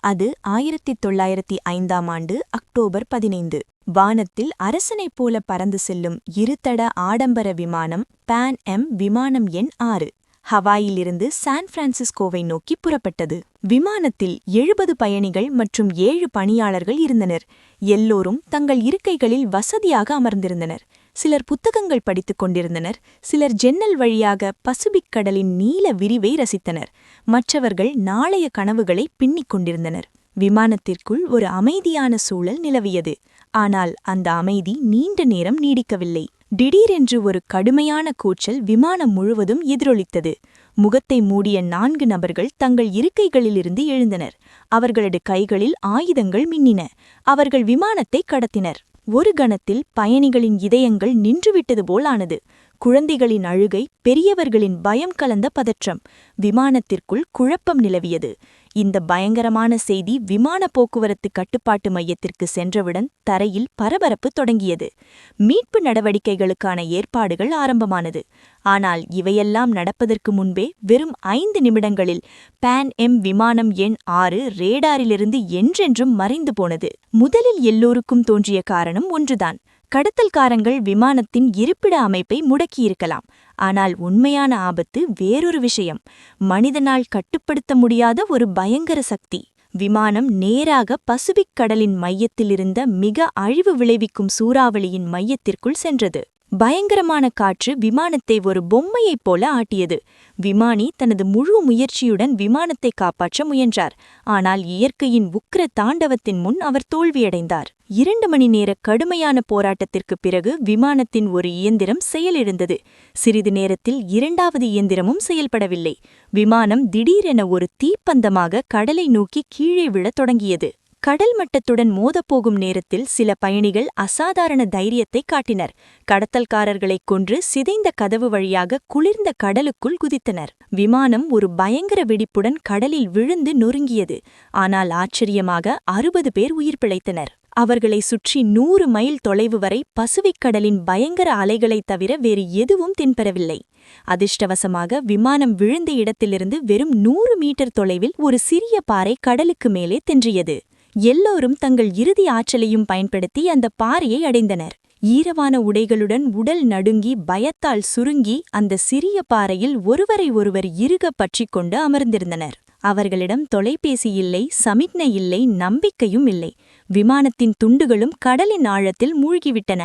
அது ஆயிரத்தி தொள்ளாயிரத்தி ஐந்தாம் ஆண்டு அக்டோபர் பதினைந்து. வானத்தில் அரசனைப் போல பறந்து செல்லும் இருதட ஆடம்பர விமானம் பான் எம் விமானம் எண் ஆறு. ஹவாயிலிருந்து சான் பிரான்சிஸ்கோவை நோக்கி புறப்பட்டது. விமானத்தில் எழுபது பயணிகள் மற்றும் ஏழு பணியாளர்கள் இருந்தனர். எல்லோரும் தங்கள் இருக்கைகளில் வசதியாக அமர்ந்திருந்தனர். சிலர் புத்தகங்கள் படித்துக் கொண்டிருந்தனர். சிலர் ஜன்னல் வழியாக பசுபிக் கடலின் நீல விரிவை ரசித்தனர். மற்றவர்கள் நாளைய கனவுகளை பின்னிக் கொண்டிருந்தனர். விமானத்திற்குள் ஒரு அமைதியான சூழல் நிலவியது. ஆனால் அந்த அமைதி நீண்ட நேரம் நீடிக்கவில்லை. திடீரென்று ஒரு கடுமையான கூச்சல் விமானம் முழுவதும் எதிரொலித்தது. முகத்தை மூடிய நான்கு நபர்கள் தங்கள் இருக்கைகளிலிருந்து எழுந்தனர். அவர்களது கைகளில் ஆயுதங்கள் மின்னின. அவர்கள் விமானத்தை கடத்தினர். ஒரு கணத்தில் பயணிகளின் இதயங்கள் நின்றுவிட்டது போல் ஆனது. குழந்தைகளின் அழுகை பெரியவர்களின் பயம் கலந்த பதற்றம். விமானத்திற்குள் குழப்பம் நிலவியது. இந்த பயங்கரமான செய்தி விமான போக்குவரத்து கட்டுப்பாட்டு மையத்திற்கு சென்றவுடன் தரையில் பரபரப்பு தொடங்கியது. மீட்பு நடவடிக்கைகளுக்கான ஏற்பாடுகள் ஆரம்பமானது. ஆனால் இவையெல்லாம் நடப்பதற்கு முன்பே வெறும் ஐந்து நிமிடங்களில் பான் எம் விமானம் எண் ஆறு ரேடாரிலிருந்து என்றென்றும் மறைந்து போனது. முதலில் எல்லோருக்கும் தோன்றிய காரணம் ஒன்றுதான். கடத்தல்காரங்கள் விமானத்தின் இருப்பிட அமைப்பை முடக்கியிருக்கலாம். ஆனால் உண்மையான ஆபத்து வேறொரு விஷயம். மனிதனால் கட்டுப்படுத்த முடியாத ஒரு பயங்கர சக்தி. விமானம் நேராக பசுபிக் கடலின் மையத்திலிருந்த மிக அழிவு விளைவிக்கும் சூறாவளியின் மையத்திற்குள் சென்றது. பயங்கரமான காற்று விமானத்தை ஒரு பொம்மையைப் போல ஆட்டியது. விமானி தனது முழு முயற்சியுடன் விமானத்தை காப்பாற்ற முயன்றார். ஆனால் இயற்கையின் உக்கிர தாண்டவத்தின் முன் அவர் தோல்வியடைந்தார். இரண்டு மணி நேர கடுமையான போராட்டத்திற்குப் பிறகு விமானத்தின் ஒரு இயந்திரம் செயலிழந்தது. சிறிது நேரத்தில் இரண்டாவது இயந்திரமும் செயல்படவில்லை. விமானம் திடீரென ஒரு தீப்பந்தமாக கடலை நோக்கி கீழே விழத் தொடங்கியது. கடல் மட்டத்துடன் மோதப்போகும் நேரத்தில் சில பயணிகள் அசாதாரண தைரியத்தை காட்டினர். கடத்தல்காரர்களைக் கொன்று சிதைந்த கதவு வழியாக குளிர்ந்த கடலுக்குள் குதித்தனர். விமானம் ஒரு பயங்கர வெடிப்புடன் கடலில் விழுந்து நொறுங்கியது. ஆனால் ஆச்சரியமாக அறுபது பேர் உயிர் பிழைத்தனர். அவர்களை சுற்றி நூறு மைல் தொலைவு வரை பசுவிக் கடலின் பயங்கர அலைகளைத் தவிர வேறு எதுவும் தென்பெறவில்லை. அதிர்ஷ்டவசமாக விமானம் விழுந்த இடத்திலிருந்து வெறும் நூறு மீட்டர் தொலைவில் ஒரு சிறிய பாறை கடலுக்கு மேலே தென்றியது. எல்லோரும் தங்கள் இறுதி ஆற்றலையும் பயன்படுத்தி அந்த பாறையை அடைந்தனர். ஈரவான உடைகளுடன் உடல் நடுங்கி பயத்தால் சுருங்கி அந்த சிறிய பாறையில் ஒருவரை ஒருவர் இறுக பற்றிக் கொண்டு அமர்ந்திருந்தனர். அவர்களிடம் தொலைபேசி இல்லை சமிக்ஞை இல்லை நம்பிக்கையும் இல்லை. விமானத்தின் துண்டுகளும் கடலின் ஆழத்தில் மூழ்கிவிட்டன.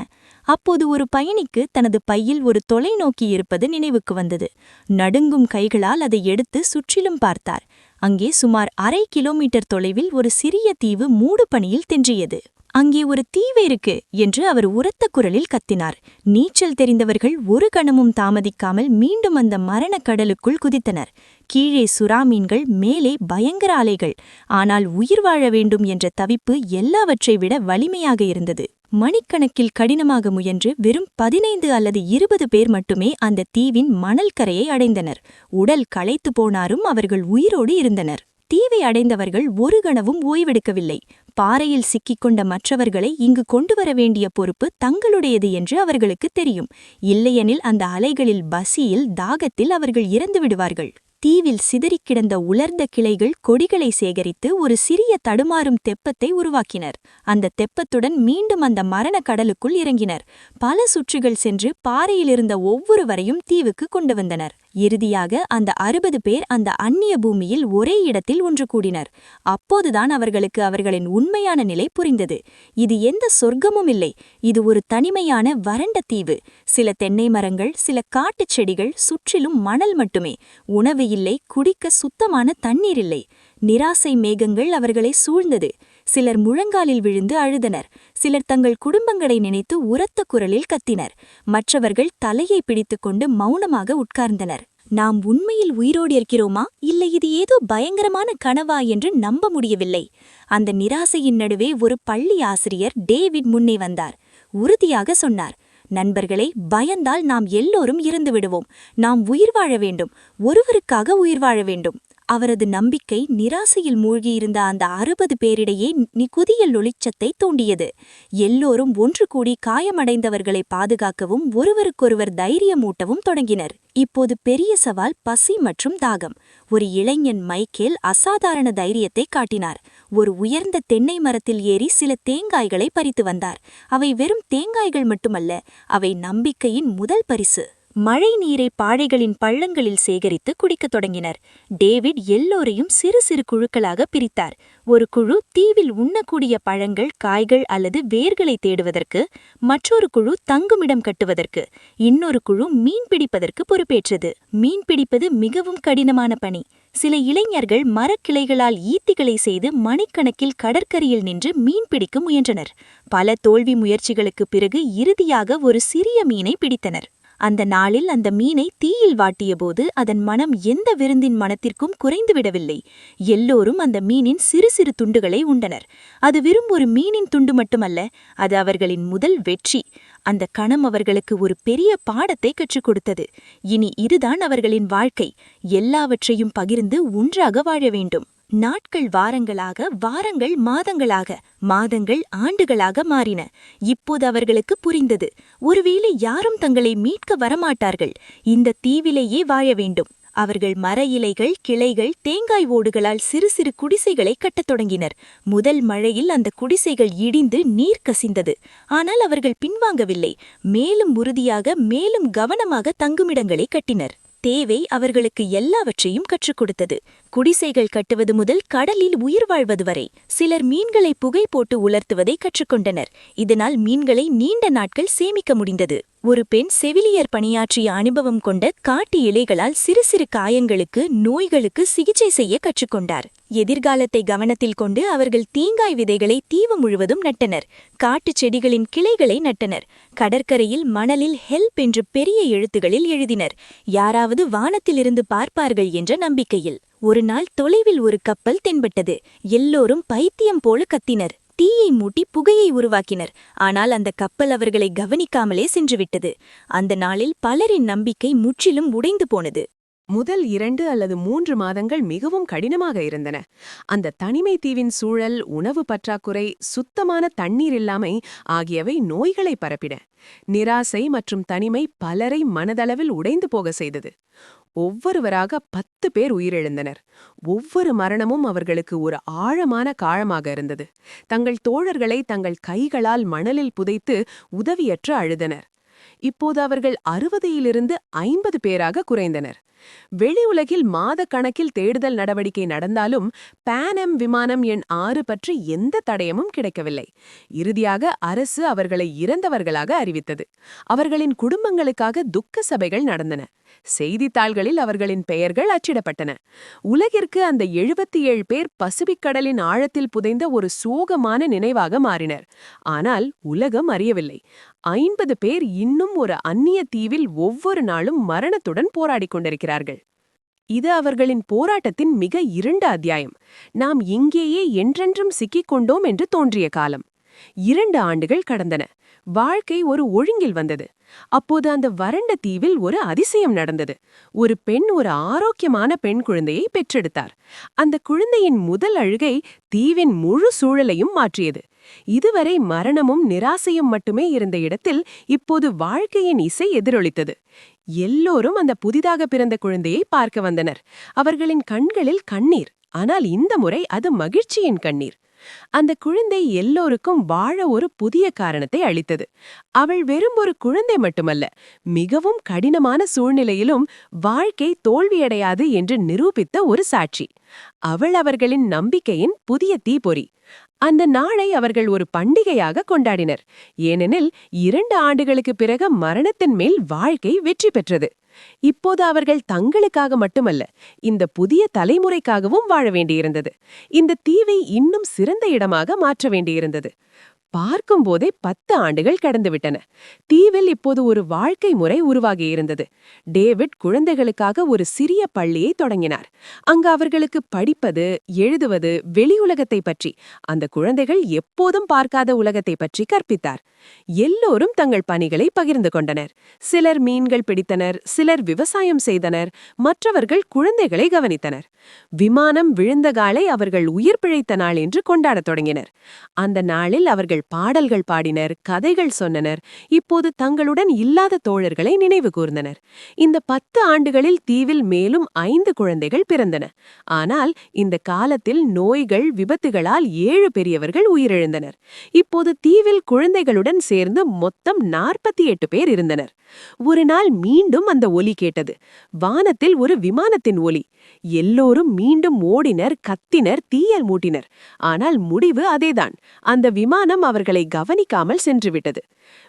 அப்போது ஒரு பயணிக்கு தனது பையில் ஒரு தொலைநோக்கி இருப்பது நினைவுக்கு வந்தது. நடுங்கும் கைகளால் அதை எடுத்து சுற்றிலும் பார்த்தார். அங்கே சுமார் அரை கிலோமீட்டர் தொலைவில் ஒரு சிறிய தீவு மூடு பணியில் தென்றியது. அங்கே ஒரு தீவு இருக்கு என்று அவர் உரத்த குரலில் கத்தினார். நீச்சல் தெரிந்தவர்கள் ஒரு கணமும் தாமதிக்காமல் மீண்டும் அந்த மரணக் கடலுக்குள் குதித்தனர். கீழே சுறாமீன்கள் மேலே பயங்கர அலைகள் ஆனால் உயிர் வாழ வேண்டும் என்ற தவிப்பு எல்லாவற்றை விட வலிமையாக இருந்தது. மணிக்கணக்கில் கடினமாக முயன்று வெறும் பதினைந்து அல்லது இருபது பேர் மட்டுமே அந்த தீவின் மணல் கரையை அடைந்தனர். உடல் களைத்து போனாரும் அவர்கள் உயிரோடு இருந்தனர். தீவை அடைந்தவர்கள் ஒரு கணவும் ஓய்வெடுக்கவில்லை. பாறையில் சிக்கிக்கொண்ட மற்றவர்களை இங்கு கொண்டு வர வேண்டிய பொறுப்பு தங்களுடையது என்று அவர்களுக்கு தெரியும். இல்லையெனில் அந்த அலைகளில் பசியில் தாகத்தில் அவர்கள் இறந்து விடுவார்கள். தீவில் சிதறிக் கிடந்த உலர்ந்த கிளைகள் கொடிகளை சேகரித்து ஒரு சிறிய தடுமாறும் தெப்பத்தை உருவாக்கினர். அந்த தெப்பத்துடன் மீண்டும் அந்த மரண கடலுக்குள் இறங்கினர். பல சுற்றுகள் சென்று பாறையிலிருந்த ஒவ்வொருவரையும் தீவுக்கு கொண்டு வந்தனர். இறுதியாக அந்த அறுபது பேர் அந்த அந்நிய பூமியில் ஒரே இடத்தில் ஒன்று கூடினர். அப்போதுதான் அவர்களுக்கு அவர்களின் உண்மையான நிலை புரிந்தது. இது எந்த சொர்க்கமும் இல்லை. இது ஒரு தனிமையான வறண்ட தீவு. சில தென்னை மரங்கள் சில காட்டுச் செடிகள் சுற்றிலும் மணல் மட்டுமே. உணவு இல்லை குடிக்க சுத்தமான தண்ணீர் இல்லை. நிராசை மேகங்கள் அவர்களை சூழ்ந்தது. சிலர் முழங்காலில் விழுந்து அழுதனர். சிலர் தங்கள் குடும்பங்களை நினைத்து உரத்த குரலில் கத்தினர். மற்றவர்கள் தலையை பிடித்துக்கொண்டு மௌனமாக உட்கார்ந்தனர். நாம் உண்மையில் உயிரோடு இருக்கிறோமா? இல்லை இது ஏதோ பயங்கரமான கனவா என்று நம்ப முடியவில்லை. அந்த நிராசையின் நடுவே ஒரு பள்ளி ஆசிரியர் டேவிட் முன்னே வந்தார். உறுதியாக சொன்னார் நண்பர்களே பயந்தால் நாம் எல்லோரும் இறந்து விடுவோம் நாம் உயிர் வாழ வேண்டும். ஒருவருக்காக உயிர் வாழ வேண்டும். அவரது நம்பிக்கை நிராசையில் மூழ்கியிருந்த அந்த அறுபது பேரிடையே நிகுதியல் ஒளிச்சத்தை தூண்டியது. எல்லோரும் ஒன்று கூடி காயமடைந்தவர்களை பாதுகாக்கவும் ஒருவருக்கொருவர் தைரியமூட்டவும் தொடங்கினர். இப்போது பெரிய சவால் பசி மற்றும் தாகம். ஒரு இளைஞன் மைக்கேல் அசாதாரண தைரியத்தை காட்டினார். ஒரு உயர்ந்த தென்னை மரத்தில் ஏறி சில தேங்காய்களை பறித்து வந்தார். அவை வெறும் தேங்காய்கள் மட்டுமல்ல அவை நம்பிக்கையின் முதல் பரிசு. மழை நீரை பாழைகளின் பள்ளங்களில் சேகரித்து குடிக்கத் தொடங்கினர். டேவிட் எல்லோரையும் சிறு சிறு குழுக்களாக பிரித்தார். ஒரு குழு தீவில் உண்ணக்கூடிய பழங்கள் காய்கள் அல்லது வேர்களை தேடுவதற்கு மற்றொரு குழு தங்குமிடம் கட்டுவதற்கு இன்னொரு குழு மீன் பிடிப்பதற்கு பொறுப்பேற்றது. மீன் பிடிப்பது மிகவும் கடினமான பணி. சில இளைஞர்கள் மரக்கிளைகளால் ஈத்திகளை செய்து மணிக்கணக்கில் கடற்கரையில் நின்று மீன் பிடிக்க முயன்றனர். பல தோல்வி முயற்சிகளுக்குப் பிறகு இறுதியாக ஒரு சிறிய மீனை பிடித்தனர். அந்த நாளில் அந்த மீனை தீயில் வாட்டியபோது அதன் மனம் எந்த விருந்தின் மனத்திற்கும் குறைந்துவிடவில்லை. எல்லோரும் அந்த மீனின் சிறு சிறு துண்டுகளை உண்டனர். அது வெறும் ஒரு மீனின் துண்டு மட்டுமல்ல அது அவர்களின் முதல் வெற்றி. அந்த கணம் அவர்களுக்கு ஒரு பெரிய பாடத்தை கற்றுக் கொடுத்தது. இனி இதுதான் அவர்களின் வாழ்க்கை. எல்லாவற்றையும் பகிர்ந்து ஒன்றாக வாழ வேண்டும். நாட்கள் வாரங்களாக வாரங்கள் மாதங்களாக மாதங்கள் ஆண்டுகளாக மாறின. இப்போது அவர்களுக்கு புரிந்தது. ஒருவேளை யாரும் தங்களை மீட்க வரமாட்டார்கள். இந்த தீவிலேயே வாழ வேண்டும். அவர்கள் மர இலைகள் கிளைகள் தேங்காய் ஓடுகளால் சிறு சிறு குடிசைகளை கட்டத் தொடங்கினர். முதல் மழையில் அந்த குடிசைகள் இடிந்து நீர் கசிந்தது. ஆனால் அவர்கள் பின்வாங்கவில்லை. மேலும் உறுதியாக மேலும் கவனமாக தங்குமிடங்களை கட்டினர். தேவை அவர்களுக்கு எல்லாவற்றையும் கற்றுக் கொடுத்தது. குடிசைகள் கட்டுவது முதல் கடலில் உயிர் வாழ்வது வரை சிலர் மீன்களை புகை போட்டு உலர்த்துவதை கற்றுக்கொண்டனர். இதனால் மீன்களை நீண்ட நாட்கள் சேமிக்க முடிந்தது. ஒரு பெண் செவிலியர் பணியாற்றிய அனுபவம் கொண்ட காட்டு இலைகளால் சிறு சிறு காயங்களுக்கு நோய்களுக்கு சிகிச்சை செய்ய கற்றுக்கொண்டார். எதிர்காலத்தை கவனத்தில் கொண்டு அவர்கள் தீங்காய் விதைகளை தீவு முழுவதும் நட்டனர். காட்டுச் செடிகளின் கிளைகளை நட்டனர். கடற்கரையில் மணலில் ஹெல்ப் என்று பெரிய எழுத்துகளில் எழுதினர். யாராவது வானத்திலிருந்து பார்ப்பார்கள் என்ற நம்பிக்கையில். ஒரு நாள் தொலைவில் ஒரு கப்பல் தென்பட்டது. எல்லோரும் பைத்தியம் போல கத்தினர். தீயை மூட்டி புகையை உருவாக்கினர். ஆனால் அந்த கப்பல் அவர்களை கவனிக்காமலே சென்றுவிட்டது. அந்த நாளில் பலரின் நம்பிக்கை முற்றிலும் உடைந்து போனது. முதல் இரண்டு அல்லது மூன்று மாதங்கள் மிகவும் கடினமாக இருந்தன. அந்த தனிமை தீவின் சூழல் உணவு பற்றாக்குறை சுத்தமான தண்ணீர் இல்லாமை ஆகியவை நோய்களை பரப்பின. நிராசை மற்றும் தனிமை பலரை மனதளவில் உடைந்து போக செய்தது. ஒவ்வொருவராக பத்து பேர் உயிரிழந்தனர். ஒவ்வொரு மரணமும் அவர்களுக்கு ஒரு ஆழமான காழமாக இருந்தது. தங்கள் தோழர்களை தங்கள் கைகளால் மணலில் புதைத்து உதவியற்று அழுதனர். இப்போது அவர்கள் அறுபதையிலிருந்து ஐம்பது பேராக குறைந்தனர். வெளி உலகில் மாத கணக்கில் தேடுதல் நடவடிக்கை நடந்தாலும் பேனம் விமானம் எண் ஆறு பற்றி எந்த தடயமும் கிடைக்கவில்லை. இறுதியாக அரசு அவர்களை இறந்தவர்களாக அறிவித்தது. அவர்களின் குடும்பங்களுக்காக துக்க சபைகள் நடந்தன. செய்தித்தாள்களில் அவர்களின் பெயர்கள் அச்சிடப்பட்டன. உலகிற்கு அந்த எழுபத்தி ஏழு பேர் பசிபிக்கடலின் ஆழத்தில் புதைந்த ஒரு சோகமான நினைவாக மாறினர். ஆனால் உலகம் அறியவில்லை. ஐம்பது பேர் இன்னும் ஒரு அந்நிய தீவில் ஒவ்வொரு நாளும் மரணத்துடன் போராடிக் கொண்டிருக்கிறார்கள் இது அவர்களின் போராட்டத்தின் மிக இருண்ட அத்தியாயம். நாம் இங்கேயே என்றென்றும் சிக்கிக் கொண்டோம் என்று தோன்றிய காலம். இரண்டு ஆண்டுகள் கடந்தன. வாழ்க்கை ஒரு ஒழுங்கில் வந்தது. அப்போது அந்த வறண்ட தீவில் ஒரு அதிசயம் நடந்தது. ஒரு பெண் ஒரு ஆரோக்கியமான பெண் குழந்தையை பெற்றெடுத்தார். அந்த குழந்தையின் முதல் அழுகை தீவின் முழு சூழலையும் மாற்றியது. இதுவரை மரணமும் நிராசையும் மட்டுமே இருந்த இடத்தில் இப்போது வாழ்க்கையின் இசை எதிரொலித்தது. எல்லோரும் அந்த புதிதாக பிறந்த குழந்தையை பார்க்க வந்தனர். அவர்களின் கண்களில் கண்ணீர். ஆனால் இந்த முறை அது மகிழ்ச்சியின் கண்ணீர். அந்த குழந்தை எல்லோருக்கும் வாழ ஒரு புதிய காரணத்தை அளித்தது. அவள் வெறும் ஒரு குழந்தை மட்டுமல்ல மிகவும் கடினமான சூழ்நிலையிலும் வாழ்க்கை தோல்வியடையாது என்று நிரூபித்த ஒரு சாட்சி. அவள் அவர்களின் நம்பிக்கையின் புதிய தீபொறி. அந்த நாளை அவர்கள் ஒரு பண்டிகையாக கொண்டாடினர். ஏனெனில் இரண்டு ஆண்டுகளுக்கு பிறகு மரணத்தின் மேல் வாழ்க்கை வெற்றி பெற்றது. இப்போது அவர்கள் தங்களுக்காக மட்டுமல்ல இந்த புதிய தலைமுறைக்காகவும் வாழ வேண்டியிருந்தது. இந்த தீவை இன்னும் சிறந்த இடமாக மாற்ற வேண்டியிருந்தது. பார்க்கும்போதே பத்து ஆண்டுகள் கடந்துவிட்டன தீவில் இப்போது ஒரு வாழ்க்கை முறை உருவாகியிருந்தது டேவிட் குழந்தைகளுக்காக ஒரு சிறிய பள்ளியை தொடங்கினார். அங்கு அவர்களுக்கு படிப்பது எழுதுவது வெளி உலகத்தை பற்றி அந்த குழந்தைகள் எப்போதும் பார்க்காத உலகத்தை பற்றி கற்பித்தார். எல்லோரும் தங்கள் பணிகளை பகிர்ந்து கொண்டனர். சிலர் மீன்கள் பிடித்தனர் சிலர் விவசாயம் செய்தனர் மற்றவர்கள் குழந்தைகளை கவனித்தனர். விமானம் விழுந்த காலை அவர்கள் உயிர் பிழைத்த நாள் என்று கொண்டாடத் தொடங்கினர். அந்த நாளில் அவர்கள் பாடல்கள் பாடினர் கதைகள் சொன்னனர். இப்போது தங்களுடன் இல்லாத தோழர்களை நினைவு கூர்ந்தனர். இந்த பத்து ஆண்டுகளில் தீவில் மேலும் ஐந்து குழந்தைகள் பிறந்தன. ஆனால் இந்த காலத்தில் நோய்கள் விபத்துகளால் ஏழு பெரியவர்கள் உயிரிழந்தனர். இப்போது தீவில் குழந்தைகளுடன் சேர்ந்து மொத்தம் நாற்பத்தி எட்டு பேர் இருந்தனர். ஒரு நாள் மீண்டும் அந்த ஒலி கேட்டது. வானத்தில் ஒரு விமானத்தின் ஒலி. எல்லோரும் மீண்டும் ஓடினர் கத்தினர் தீயல் மூட்டினர். ஆனால் முடிவு அதேதான். அந்த விமானம் அவர்களை கவனிக்காமல் சென்றுவிட்டது.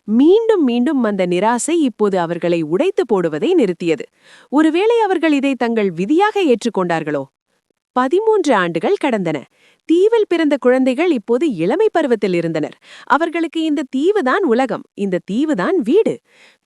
மீண்டும் மீண்டும் வந்த நிராசை இப்போது அவர்களை உடைத்து போடுவதை நிறுத்தியது. ஒருவேளை அவர்கள் இதை தங்கள் விதியாக ஏற்றுக்கொண்டார்களோ? பதிமூன்று ஆண்டுகள் கடந்தன. தீவில் பிறந்த குழந்தைகள் இப்போது இளமை பருவத்தில் இருந்தனர். அவர்களுக்கு இந்த தீவுதான் உலகம். இந்த தீவுதான் வீடு.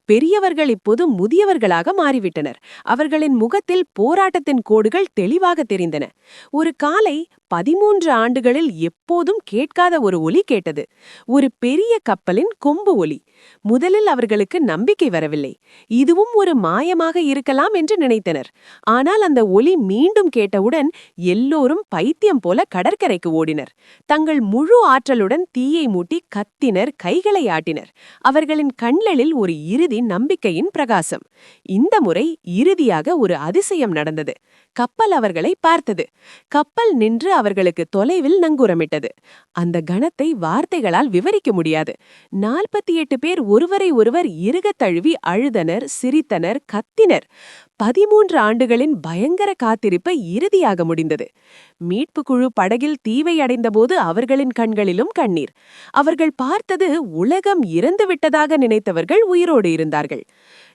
பெரியவர்கள் இப்போது முதியவர்களாக மாறிவிட்டனர். அவர்களின் முகத்தில் போராட்டத்தின் கோடுகள் தெளிவாக தெரிந்தன. ஒரு காலை பதிமூன்று ஆண்டுகளில் எப்போதும் கேட்காத ஒரு ஒலி கேட்டது. ஒரு பெரிய கப்பலின் கொம்பு ஒலி. முதலில் அவர்களுக்கு நம்பிக்கை வரவில்லை. இதுவும் ஒரு மாயமாக இருக்கலாம் என்று நினைத்தனர். ஆனால் அந்த ஒலி மீண்டும் கேட்டவுடன் எல்லோரும் பைத்தியம் போல கடற்கரைக்கு ஓடினர். தங்கள் முழு ஆற்றலுடன் தீயை மூட்டி கத்தினர் கைகளை ஆட்டினர். அவர்களின் கண்களில் ஒரு இறுதி நம்பிக்கையின் பிரகாசம். இந்த முறை இறுதியாக ஒரு அதிசயம் நடந்தது. கப்பல் அவர்களை பார்த்தது. கப்பல் நின்று அவர்களுக்கு தொலைவில் நங்கூரமிட்டது. அந்த கணத்தை வார்த்தைகளால் விவரிக்க முடியாது. நாற்பத்தி எட்டு பேர் ஒருவரை ஒருவர் இறுகத் தழுவி அழுதனர் சிரித்தனர் கத்தினர். பதிமூன்று ஆண்டுகளின் பயங்கர காத்திருப்பு இறுதியாக முடிந்தது. மீட்பு குழு படகில் தீவை அடைந்தபோது அவர்களின் கண்களிலும் கண்ணீர். அவர்கள் பார்த்தது உலகம் இறந்துவிட்டதாக நினைத்தவர்கள் உயிரோடு இருந்தார்கள்.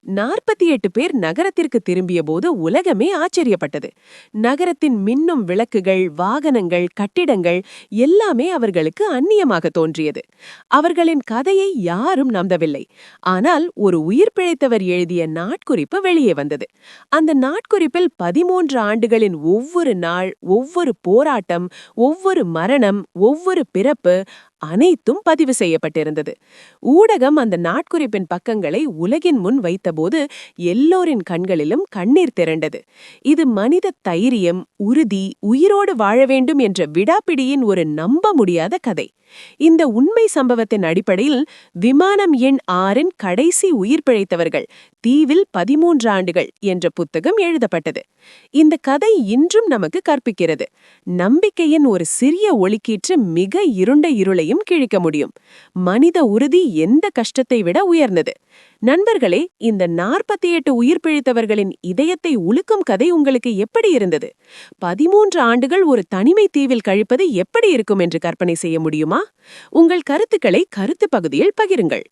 நாற்பத்தி எட்டு பேர் நகரத்திற்கு திரும்பிய போது உலகமே ஆச்சரியப்பட்டது. நகரத்தின் மின்னும் விளக்குகள் வாகனங்கள் கட்டிடங்கள் எல்லாமே அவர்களுக்கு அந்நியமாக தோன்றியது. அவர்களின் கதையை யாரும் நம்பவில்லை. ஆனால் ஒரு உயிர் பிழைத்தவர் எழுதிய நாட்குறிப்பு வெளியே வந்தது. அந்த நாட்குறிப்பில் பதிமூன்று ஆண்டுகளின் ஒவ்வொரு நாள் ஒவ்வொரு போராட்டம் ஒவ்வொரு மரணம் ஒவ்வொரு பிறப்பு அனைத்தும் பதிவு செய்யப்பட்டிருந்தது. ஊடகம் அந்த நாட்குறிப்பின் பக்கங்களை உலகின் முன் வைத்தபோது எல்லோரின் கண்களிலும் கண்ணீர் திரண்டது. இது மனித தைரியம் உறுதி உயிரோடு வாழ வேண்டும் என்ற விடாப்பிடியின் ஒரு நம்ப முடியாத கதை. இந்த உண்மை சம்பவத்தின் அடிப்படையில் விமானம் எண் ஆறின் கடைசி உயிர் பிழைத்தவர்கள் தீவில் பதிமூன்று ஆண்டுகள் என்ற புத்தகம் எழுதப்பட்டது. இந்த கதை இன்றும் நமக்கு கற்பிக்கிறது. நம்பிக்கையின் ஒரு சிறிய ஒளிக்கீற்று மிக இருண்ட இருளை இருளையும் கிழிக்க முடியும். மனித உறுதி எந்த கஷ்டத்தை விட உயர்ந்தது. நண்பர்களே இந்த நாற்பத்தி எட்டு உயிர் பிழைத்தவர்களின் இதயத்தை உலுக்கும் கதை உங்களுக்கு எப்படி இருந்தது? பதிமூன்று ஆண்டுகள் ஒரு தனிமை தீவில் கழிப்பது எப்படி இருக்கும் என்று கற்பனை செய்ய முடியுமா? உங்கள் கருத்துக்களை கருத்து பகுதியில் பகிருங்கள்.